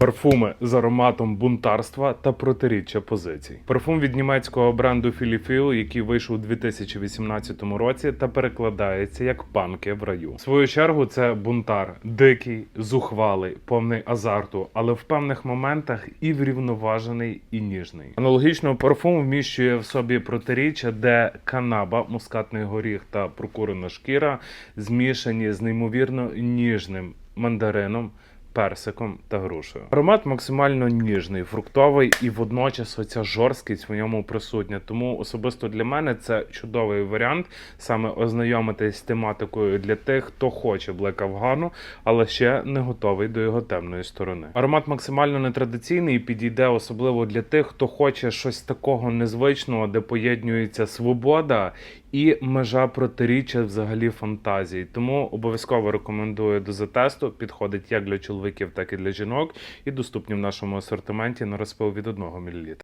Парфуми з ароматом бунтарства та протиріччя позицій. Парфум від німецького бренду Філіфіл, який вийшов у 2018 році та перекладається як панки в раю. В свою чергу це бунтар, дикий, зухвалий, повний азарту, але в певних моментах і врівноважений, і ніжний. Аналогічно парфум вміщує в собі протиріччя, де канаба, мускатний горіх та прокурена шкіра змішані з неймовірно ніжним мандарином персиком та грушею. Аромат максимально ніжний, фруктовий і водночас оця жорсткість в ньому присутня. Тому особисто для мене це чудовий варіант саме ознайомитись з тематикою для тих, хто хоче Блек Афгану, але ще не готовий до його темної сторони. Аромат максимально нетрадиційний і підійде особливо для тих, хто хоче щось такого незвичного, де поєднується свобода і межа протиріччя взагалі фантазії. Тому обов'язково рекомендую до затесту. Підходить як для чоловіків, так і для жінок, і доступні в нашому асортименті на розпил від 1 мл.